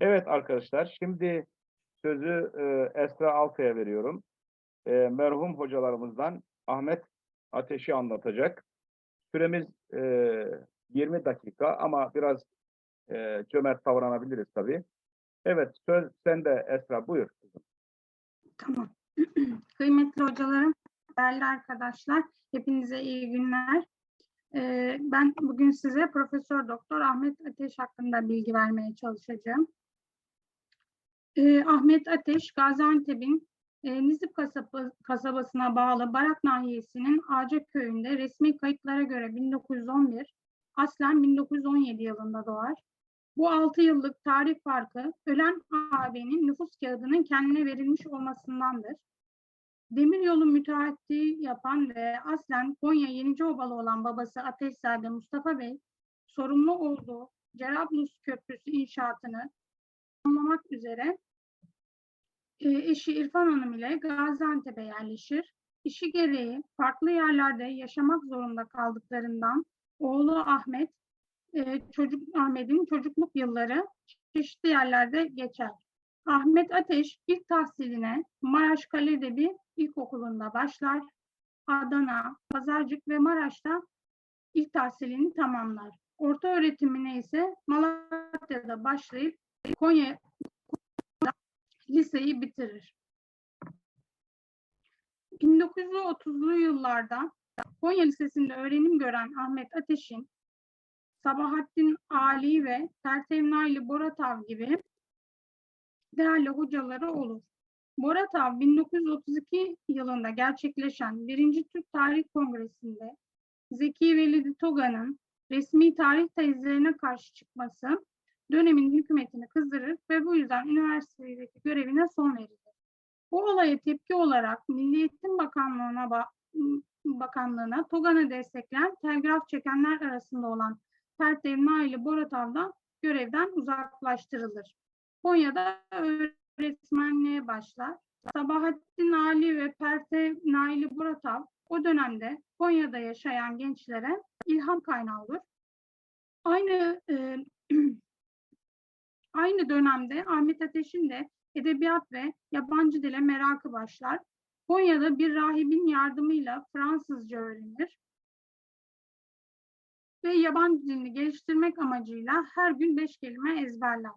Evet arkadaşlar, şimdi sözü e, Esra Alkaya veriyorum. E, merhum hocalarımızdan Ahmet Ateş'i anlatacak. Süremiz e, 20 dakika ama biraz e, cömert davranabiliriz tabii. Evet, söz sende Esra, buyur. kızım. Tamam. Kıymetli hocalarım, değerli arkadaşlar, hepinize iyi günler. Ee, ben bugün size Profesör Doktor Ahmet Ateş hakkında bilgi vermeye çalışacağım. Ee, Ahmet Ateş, Gaziantep'in e, Nizip kasaba- kasabasına bağlı Barak Nahiyesi'nin Ağca köyünde resmi kayıtlara göre 1911, aslen 1917 yılında doğar. Bu 6 yıllık tarih farkı ölen ağabeyin nüfus kağıdının kendine verilmiş olmasındandır. Demiryolu müteahhitliği yapan ve aslen Konya Yeniciobalı olan babası Ateşzade Mustafa Bey, sorumlu olduğu Cerablus Köprüsü inşaatını tamamlamak üzere e, eşi İrfan Hanım ile Gaziantep'e yerleşir. İşi gereği farklı yerlerde yaşamak zorunda kaldıklarından oğlu Ahmet e, çocuk Ahmet'in çocukluk yılları çeşitli yerlerde geçer. Ahmet Ateş ilk tahsiline Maraş Kaledebi İlkokulu'nda başlar. Adana, Pazarcık ve Maraş'ta ilk tahsilini tamamlar. Orta öğretimine ise Malatya'da başlayıp Konya liseyi bitirir. 1930'lu yıllarda Konya Lisesi'nde öğrenim gören Ahmet Ateş'in Sabahattin Ali ve Tertev Naili Boratav gibi değerli hocaları olur. Boratav 1932 yılında gerçekleşen 1. Türk Tarih Kongresi'nde Zeki Velidi Toga'nın resmi tarih tezlerine karşı çıkması dönemin hükümetini kızdırır ve bu yüzden üniversitedeki görevine son verilir. Bu olaya tepki olarak Milli Eğitim Bakanlığı'na ba- Bakanlığı'na Togan'ı destekleyen telgraf çekenler arasında olan Tertev Naili Boratav da görevden uzaklaştırılır. Konya'da öğretmenliğe başlar. Sabahattin Ali ve Pertev Naili Boratav o dönemde Konya'da yaşayan gençlere ilham kaynağı olur. Aynı e, aynı dönemde Ahmet Ateş'in de edebiyat ve yabancı dile merakı başlar. Konya'da bir rahibin yardımıyla Fransızca öğrenir ve yabancı dilini geliştirmek amacıyla her gün beş kelime ezberler.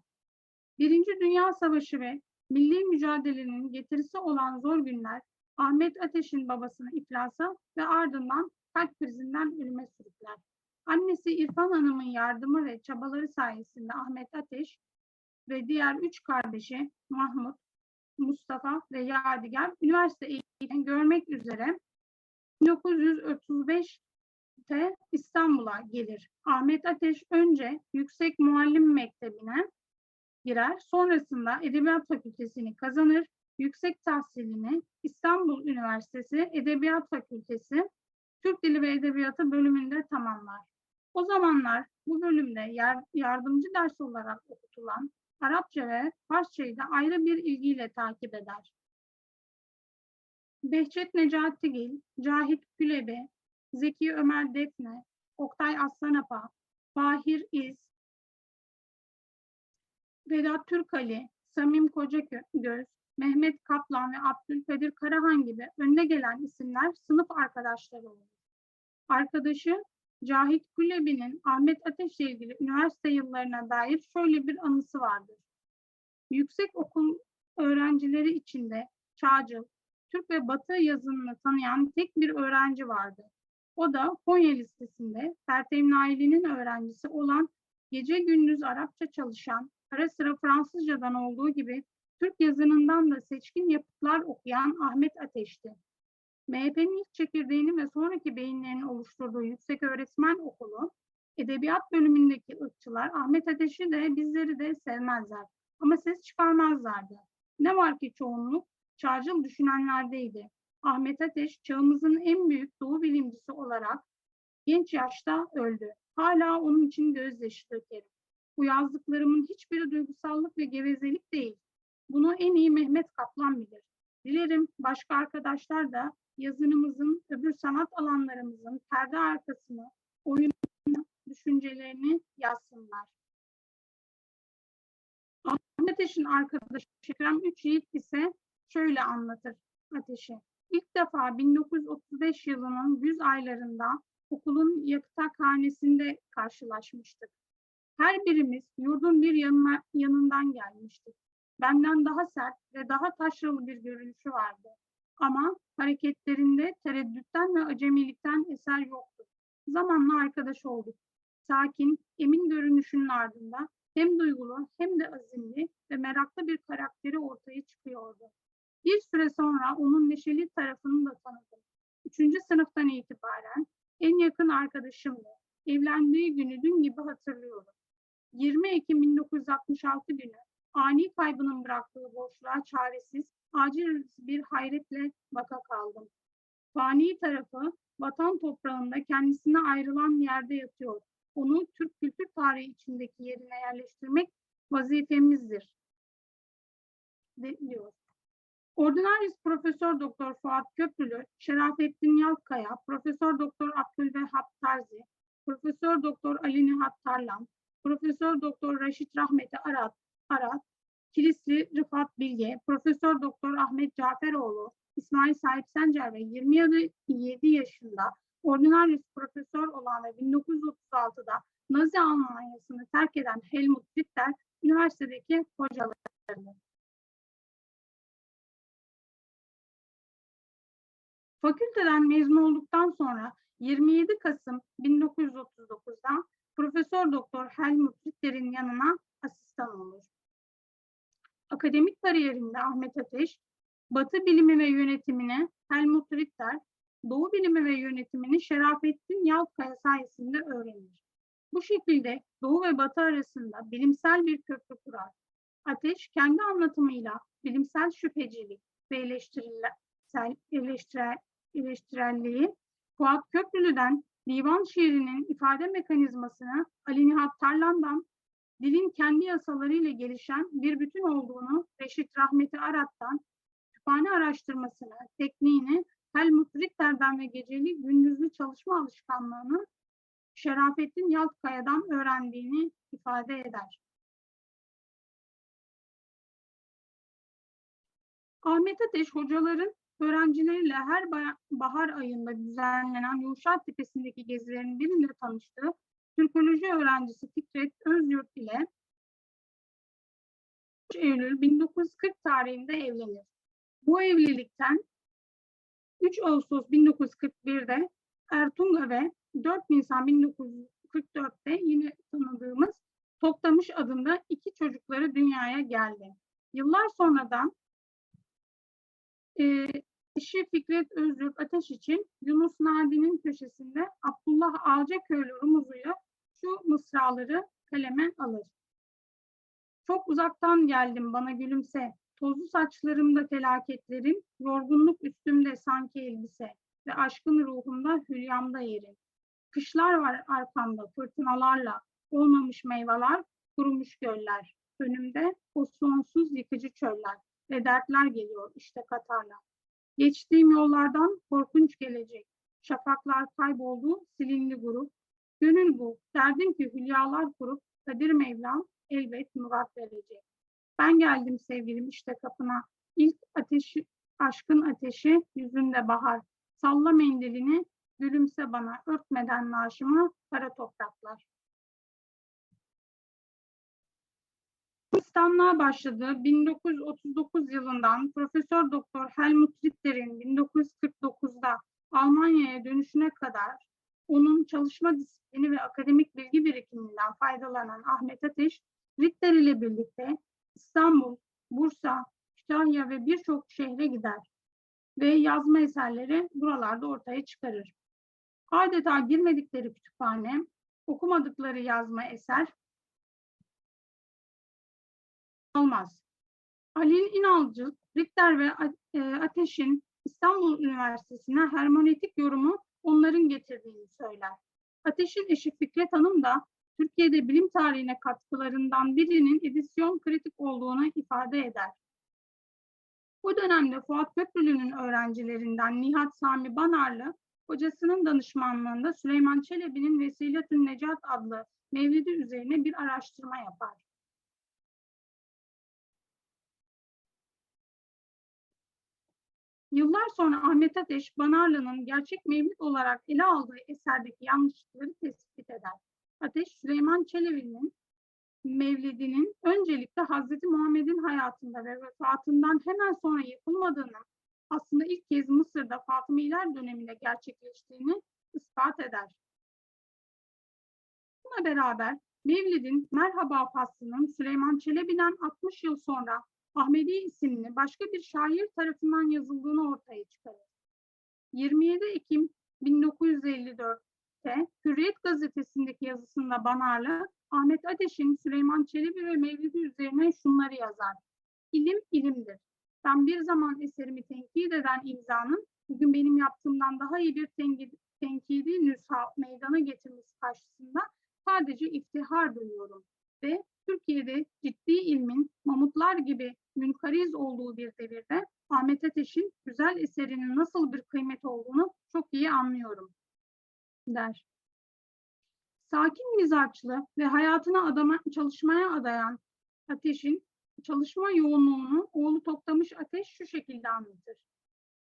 Birinci Dünya Savaşı ve milli mücadelenin getirisi olan zor günler Ahmet Ateş'in babasını iflasa ve ardından kalp krizinden ölüme sürükler. Annesi İrfan Hanım'ın yardımı ve çabaları sayesinde Ahmet Ateş ve diğer üç kardeşi Mahmut, Mustafa ve Yadigar üniversite eğitimini görmek üzere 1935'te İstanbul'a gelir. Ahmet Ateş önce Yüksek Muallim Mektebi'ne girer. Sonrasında Edebiyat Fakültesini kazanır. Yüksek tahsilini İstanbul Üniversitesi Edebiyat Fakültesi Türk Dili ve Edebiyatı bölümünde tamamlar. O zamanlar bu bölümde yar- yardımcı ders olarak okutulan Arapça ve Farsçayı da ayrı bir ilgiyle takip eder. Behçet Necatigil, Cahit Gülebi, Zeki Ömer Defne, Oktay Aslanapa, Fahir İz, Vedat Türkali, Samim Kocagöz, Mehmet Kaplan ve Abdülkadir Karahan gibi önde gelen isimler sınıf arkadaşları olur. Arkadaşı Cahit Kulebi'nin Ahmet Ateş'le ilgili üniversite yıllarına dair şöyle bir anısı vardır. Yüksek okul öğrencileri içinde Çağcıl, Türk ve Batı yazınını tanıyan tek bir öğrenci vardı. O da Konya Lisesi'nde Pertev Naili'nin öğrencisi olan gece gündüz Arapça çalışan, ara sıra Fransızcadan olduğu gibi Türk yazınından da seçkin yapıtlar okuyan Ahmet Ateş'ti. MHP'nin ilk çekirdeğini ve sonraki beyinlerini oluşturduğu Yüksek Öğretmen Okulu, Edebiyat bölümündeki ırkçılar Ahmet Ateş'i de bizleri de sevmezler ama ses çıkarmazlardı. Ne var ki çoğunluk çağcıl düşünenlerdeydi. Ahmet Ateş çağımızın en büyük doğu bilimcisi olarak genç yaşta öldü. Hala onun için gözyaşı dökerim. Bu yazdıklarımın hiçbiri duygusallık ve gevezelik değil. Bunu en iyi Mehmet Kaplan bilir. Dilerim başka arkadaşlar da yazınımızın, öbür sanat alanlarımızın perde arkasını, oyununu, düşüncelerini yazsınlar. Ateş'in arkadaşı Ekrem Üç Yiğit ise şöyle anlatır Ateş'i. İlk defa 1935 yılının güz aylarında okulun yatakhanesinde karşılaşmıştık. Her birimiz yurdun bir yanına, yanından gelmiştik. Benden daha sert ve daha taşralı bir görünüşü vardı. Ama hareketlerinde tereddütten ve acemilikten eser yoktu. Zamanla arkadaş olduk. Sakin, emin görünüşünün ardında hem duygulu hem de azimli ve meraklı bir karakteri ortaya çıkıyordu. Bir süre sonra onun neşeli tarafını da tanıdım. Üçüncü sınıftan itibaren en yakın arkadaşımdı. Evlendiği günü dün gibi hatırlıyorum. 20 Ekim 1966 günü ani kaybının bıraktığı boşluğa çaresiz, acil bir hayretle baka kaldım. Fani tarafı vatan toprağında kendisine ayrılan yerde yatıyor. Onu Türk kültür tarihi içindeki yerine yerleştirmek vazifemizdir. diyor. Ordinarius Profesör Doktor Fuat Köprülü, Şerafettin Yalkaya, Profesör Doktor Abdülvehhab Tarzi, Profesör Doktor Ali Nihat Tarlan, Profesör Doktor Reşit Rahmeti Arat, Arat, Kilisli Rıfat Bilge, Profesör Doktor Ahmet Caferoğlu, İsmail Sahip Sencer ve 27 yaşında Ordinarius Profesör olan ve 1936'da Nazi Almanyası'nı terk eden Helmut Ritter, üniversitedeki hocalarıdır. Fakülteden mezun olduktan sonra 27 Kasım 1939'da Profesör Doktor Helmut Ritter'in yanına asistan olur. Akademik kariyerinde Ahmet Ateş, Batı bilimi ve yönetimini Helmut Ritter, Doğu bilimi ve yönetimini Şerafettin Yalkaya sayesinde öğrenir. Bu şekilde Doğu ve Batı arasında bilimsel bir köprü kurar. Ateş kendi anlatımıyla bilimsel şüphecilik ve eleştirel, eleştirel, eleştirelliği Fuat Köprülü'den divan şiirinin ifade mekanizmasını Ali Nihat Tarlan'dan dilin kendi yasalarıyla gelişen bir bütün olduğunu Reşit Rahmeti Arat'tan kütüphane araştırmasını, tekniğini Helmut Ritter'den ve geceli gündüzlü çalışma alışkanlığını Şerafettin Yaltkaya'dan öğrendiğini ifade eder. Ahmet Ateş hocaların öğrencileriyle her ba- bahar ayında düzenlenen Yuşat Tepesi'ndeki gezilerin birinde tanıştığı Türkoloji öğrencisi Fikret Özyurt ile 3 Eylül 1940 tarihinde evlenir. Bu evlilikten 3 Ağustos 1941'de Ertunga ve 4 Nisan 1944'te yine tanıdığımız Toktamış adında iki çocukları dünyaya geldi. Yıllar sonradan e, eşi Fikret Özyurt Ateş için Yunus Nadi'nin köşesinde Abdullah Alcaköylü Rumuzuyla şu mısraları kaleme alır. Çok uzaktan geldim bana gülümse, tozlu saçlarımda felaketlerim, yorgunluk üstümde sanki elbise ve aşkın ruhumda hülyamda yerim. Kışlar var arkamda fırtınalarla, olmamış meyveler, kurumuş göller. Önümde o sonsuz yıkıcı çöller ve dertler geliyor işte Katar'la. Geçtiğim yollardan korkunç gelecek. Şafaklar kayboldu, silindi grup. Gönül bu, derdim ki hülyalar kurup Kadir Mevlam elbet murat verecek. Ben geldim sevgilim işte kapına. İlk ateşi, aşkın ateşi yüzünde bahar. Salla mendilini, gülümse bana, örtmeden naaşımı kara topraklar. İstanlığa başladı. 1939 yılından Profesör Doktor Helmut Ritter'in 1949'da Almanya'ya dönüşüne kadar onun çalışma disiplini ve akademik bilgi birikiminden faydalanan Ahmet Ateş, Ritter ile birlikte İstanbul, Bursa, Kütahya ve birçok şehre gider ve yazma eserleri buralarda ortaya çıkarır. Adeta girmedikleri kütüphane, okumadıkları yazma eser olmaz. Ali İnalcı, Ritter ve e, Ateş'in İstanbul Üniversitesi'ne hermeneutik yorumu onların getirdiğini söyler. Ateş'in eşi Fikret Hanım da Türkiye'de bilim tarihine katkılarından birinin edisyon kritik olduğunu ifade eder. Bu dönemde Fuat Köprülü'nün öğrencilerinden Nihat Sami Banarlı, hocasının danışmanlığında Süleyman Çelebi'nin Vesiletün Necat adlı mevlidi üzerine bir araştırma yapar. Yıllar sonra Ahmet Ateş, Banarlı'nın gerçek mevlid olarak ele aldığı eserdeki yanlışlıkları tespit eder. Ateş, Süleyman Çelebi'nin Mevlidinin öncelikle Hazreti Muhammed'in hayatında ve vefatından hemen sonra yapılmadığını, aslında ilk kez Mısır'da Fatımiler döneminde gerçekleştiğini ispat eder. Buna beraber Mevlid'in Merhaba faslının Süleyman Çelebi'den 60 yıl sonra Ahmedi isimli başka bir şair tarafından yazıldığını ortaya çıkarır. 27 Ekim 1954'te Hürriyet gazetesindeki yazısında Banarlı, Ahmet Ateş'in Süleyman Çelebi ve Mevlidi üzerine şunları yazar. İlim ilimdir. Ben bir zaman eserimi tenkit eden imzanın bugün benim yaptığımdan daha iyi bir tenkidi, tenkidi nüsha meydana getirmesi karşısında sadece iftihar duyuyorum ve Türkiye'de ciddi ilmin mamutlar gibi münkariz olduğu bir devirde Ahmet Ateş'in güzel eserinin nasıl bir kıymet olduğunu çok iyi anlıyorum der. Sakin mizaçlı ve hayatını adama, çalışmaya adayan Ateş'in çalışma yoğunluğunu oğlu Toktamış Ateş şu şekilde anlatır.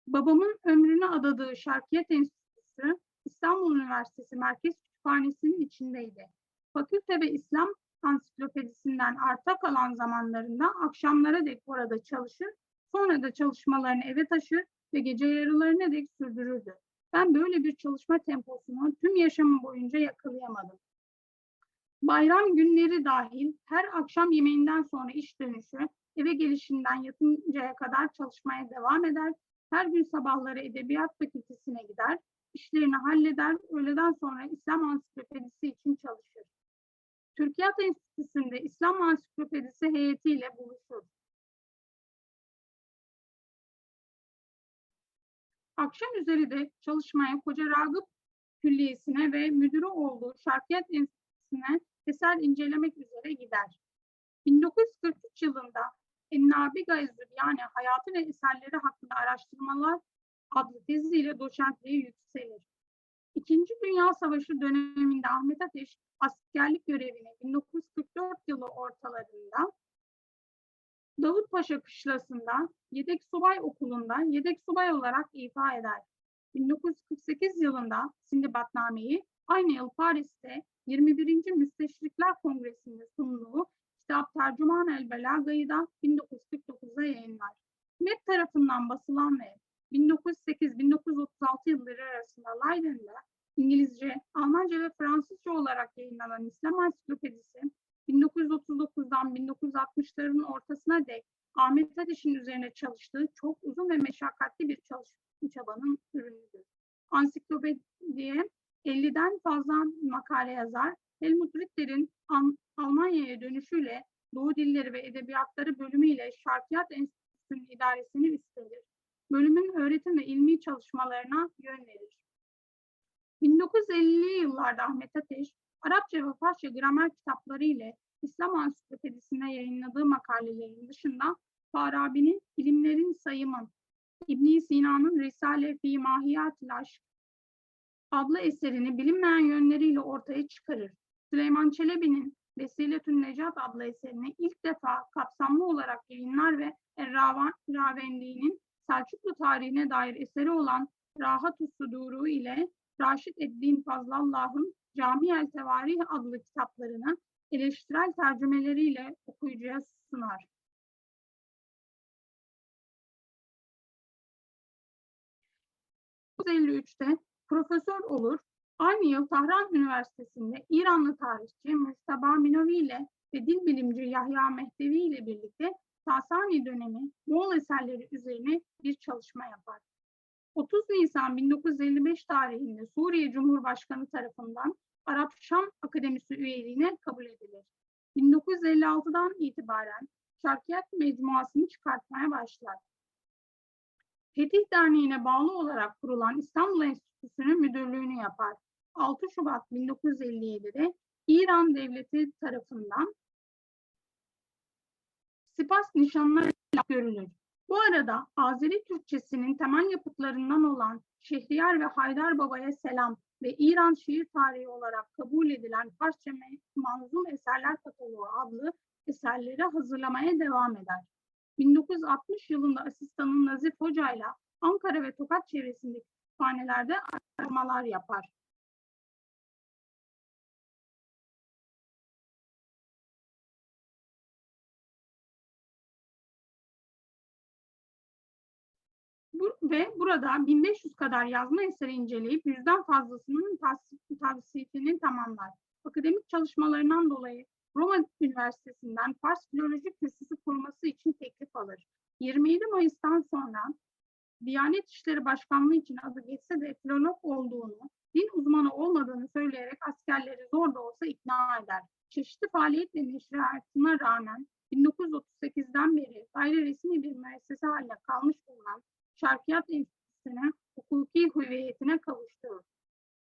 Babamın ömrünü adadığı Şarkiyet Enstitüsü İstanbul Üniversitesi Merkez Kütüphanesi'nin içindeydi. Fakülte ve İslam ansiklopedisinden arta kalan zamanlarında akşamlara dek orada çalışır, sonra da çalışmalarını eve taşır ve gece yarılarına dek sürdürürdü. Ben böyle bir çalışma temposunu tüm yaşamım boyunca yakalayamadım. Bayram günleri dahil her akşam yemeğinden sonra iş dönüşü, eve gelişinden yatıncaya kadar çalışmaya devam eder. Her gün sabahları edebiyat fakültesine gider, işlerini halleder, öğleden sonra İslam ansiklopedisi için çalışır. Türkiyat Enstitüsü'nde İslam Ansiklopedisi heyetiyle buluşur. Akşam üzeri de çalışmaya Koca Ragıp Külliyesi'ne ve müdürü olduğu Şarkiyat Enstitüsü'ne eser incelemek üzere gider. 1943 yılında Ennabi Gayzül yani hayatı ve eserleri hakkında araştırmalar adlı teziyle doçentliğe yükselir. İkinci Dünya Savaşı döneminde Ahmet Ateş askerlik görevini 1944 yılı ortalarında Davutpaşa Kışlası'nda Yedek Subay Okulu'nda yedek subay olarak ifa eder. 1948 yılında Sindibatname'yi aynı yıl Paris'te 21. Müsteşrikler Kongresi'nde sunduğu kitap Tercüman el Belaga'yı da 1949'da yayınlar. MEP tarafından basılan ve 1908-1936 yılları arasında Leiden'da İngilizce, Almanca ve Fransızca olarak yayınlanan İslam Ansiklopedisi 1939'dan 1960'ların ortasına dek Ahmet Ateş'in üzerine çalıştığı çok uzun ve meşakkatli bir çabanın ürünüdür. Ansiklopediye 50'den fazla makale yazar. Helmut Ritter'in Almanya'ya dönüşüyle Doğu Dilleri ve Edebiyatları bölümüyle Şarkiyat Enstitüsü'nün idaresini üstlenir. Bölümün öğretim ve ilmi çalışmalarına yön verir. 1950'li yıllarda Ahmet Ateş, Arapça ve Farsça gramer kitapları ile İslam Ansiklopedisi'nde yayınladığı makalelerin dışında Farabi'nin İlimlerin Sayımı, İbn Sina'nın Risale fi Mahiyatil Aşk adlı eserini bilinmeyen yönleriyle ortaya çıkarır. Süleyman Çelebi'nin Vesiletün Necat adlı eserini ilk defa kapsamlı olarak yayınlar ve Ravendi'nin Selçuklu tarihine dair eseri olan Rahat-ı ile Raşid Eddin Fazlallah'ın Cami-el Tevarih adlı kitaplarını eleştirel tercümeleriyle okuyucuya sunar. ...1953'te profesör olur. Aynı yıl Tahran Üniversitesi'nde İranlı tarihçi Mustafa Minovi ile ve dil bilimci Yahya Mehdevi ile birlikte Sasani dönemi Moğol eserleri üzerine bir çalışma yapar. 30 Nisan 1955 tarihinde Suriye Cumhurbaşkanı tarafından Arap Şam Akademisi üyeliğine kabul edilir. 1956'dan itibaren Şarkiyat Mecmuası'nı çıkartmaya başlar. Fetih Derneği'ne bağlı olarak kurulan İstanbul Enstitüsü'nün müdürlüğünü yapar. 6 Şubat 1957'de İran Devleti tarafından Sipas nişanları görülür. Bu arada Azeri Türkçesinin temel yapıtlarından olan Şehriyar ve Haydar Baba'ya selam ve İran şiir tarihi olarak kabul edilen Farsça manzum eserler kataloğu adlı eserleri hazırlamaya devam eder. 1960 yılında asistanı Nazif Hoca ile Ankara ve Tokat çevresindeki kütüphanelerde aramalar yapar. Ve burada 1500 kadar yazma eseri inceleyip yüzden fazlasının tavsiyesini tamamlar. Akademik çalışmalarından dolayı Roma Üniversitesi'nden Fars Filoloji Kürsüsü kurması için teklif alır. 27 Mayıs'tan sonra Diyanet İşleri Başkanlığı için adı geçse de filolog olduğunu, din uzmanı olmadığını söyleyerek askerleri zor da olsa ikna eder. Çeşitli faaliyet ve neşriyatına rağmen 1938'den beri gayri resmi bir müessese haline kalmış bulunan Şarkiyat Enstitüsü'nü hukuki hüviyetine kavuşturur.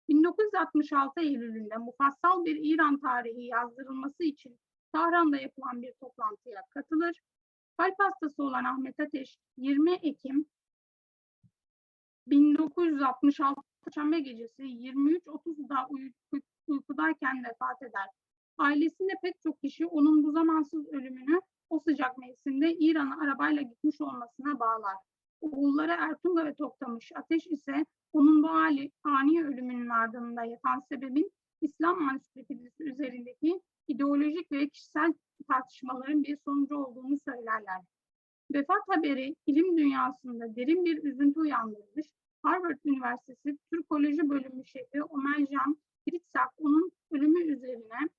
1966 Eylül'ünde mufassal bir İran tarihi yazdırılması için Tahran'da yapılan bir toplantıya katılır. Kalp hastası olan Ahmet Ateş 20 Ekim 1966 Perşembe gecesi 23.30'da uy- uy- uykudayken vefat eder. Ailesinde pek çok kişi onun bu zamansız ölümünü o sıcak mevsimde İran'a arabayla gitmiş olmasına bağlar. Oğulları Ertuğrul ve Toktamış Ateş ise onun bu hali, ani ölümünün ardında yatan sebebin İslam manifestisi üzerindeki ideolojik ve kişisel tartışmaların bir sonucu olduğunu söylerler. Vefat haberi ilim dünyasında derin bir üzüntü uyandırmış. Harvard Üniversitesi Türkoloji Bölümü şefi Omercan Fritzak onun ölümü üzerine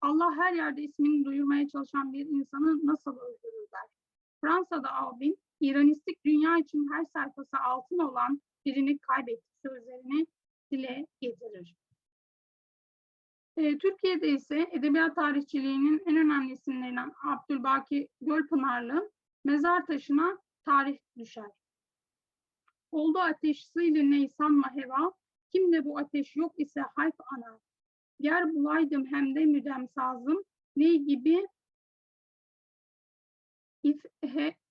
Allah her yerde ismini duyurmaya çalışan bir insanı nasıl öldürür der. Fransa'da Aubin, İranistik dünya için her sayfası altın olan birini kaybetti sözlerini dile getirir. Ee, Türkiye'de ise edebiyat tarihçiliğinin en önemli isimlerinden Abdülbaki Gölpınarlı mezar taşına tarih düşer. Oldu ateşsiydi neysan maheva, kimde bu ateş yok ise hayf ana. Yer bulaydım hem de müdem sazım, ney gibi ifhe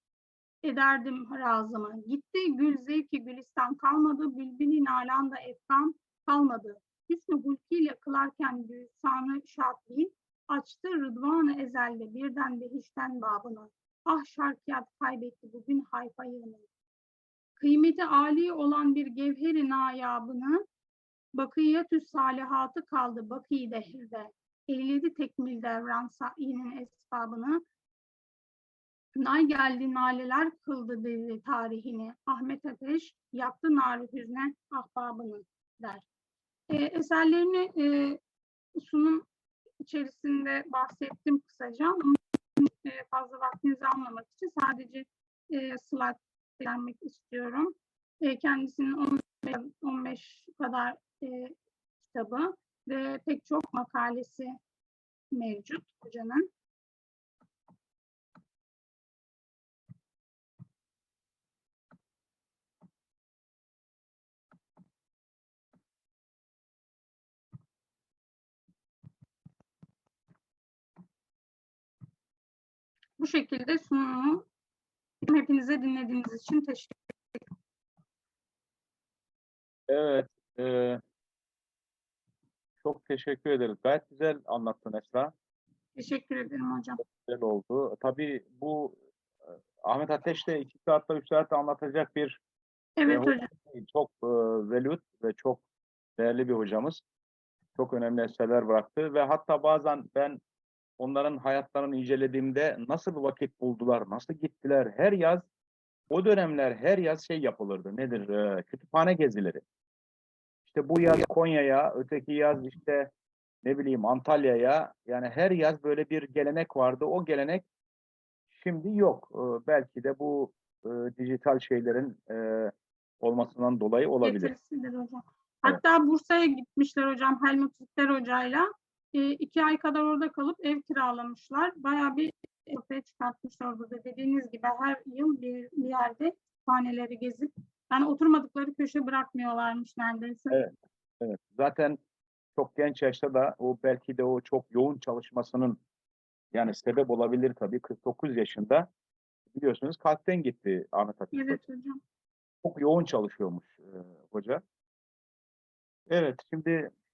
ederdim razımı. Gitti gül zevki gülistan kalmadı, bülbülü nalanda efkan kalmadı. Hüsnü hulkiyle kılarken büyüsanı şadbil, açtı rıdvanı ezelde birden behişten babını. Ah şarkiyat kaybetti bugün hayfa yığını. Kıymeti âli olan bir gevheri nayabını, bakiyetü salihatı kaldı baki dehirde. Eyledi tekmil devran sa'inin esbabını, Nay geldi naleler kıldı dedi tarihini. Ahmet Ateş yaktı narı hüzne ahbabını der. E, eserlerini e, sunum içerisinde bahsettim kısaca. İçin, e, fazla vaktinizi almamak için sadece e, slide vermek istiyorum. E, kendisinin 15, 15 kadar e, kitabı ve pek çok makalesi mevcut hocanın. Bu şekilde sunumu hepinize dinlediğiniz için teşekkür Evet. e, çok teşekkür ederiz. Gayet güzel anlattın Esra. Teşekkür ederim hocam. Güzel oldu. Tabii bu e, Ahmet Ateş de iki saatte, üç saatte anlatacak bir Evet e, hocam. Çok e, velut ve çok değerli bir hocamız. Çok önemli eserler bıraktı ve hatta bazen ben onların hayatlarını incelediğimde nasıl bir vakit buldular, nasıl gittiler, her yaz o dönemler her yaz şey yapılırdı. Nedir? E, kütüphane gezileri. İşte bu yaz Konya'ya, öteki yaz işte ne bileyim Antalya'ya yani her yaz böyle bir gelenek vardı. O gelenek şimdi yok. Ee, belki de bu e, dijital şeylerin e, olmasından dolayı olabilir. Hocam. Hatta Bursa'ya gitmişler hocam Helmut Zütter hocayla. E, iki ay kadar orada kalıp ev kiralamışlar. Bayağı bir ortaya çıkartmışlar orada. Dediğiniz gibi her yıl bir, bir yerde kütüphaneleri gezip yani oturmadıkları köşe bırakmıyorlarmış neredeyse. Evet. Evet. Zaten çok genç yaşta da o belki de o çok yoğun çalışmasının yani sebep olabilir tabii. 49 yaşında biliyorsunuz kalpten gitti Ahmet. Hoca. Evet hocam. Çok yoğun çalışıyormuş e, hoca. Evet, şimdi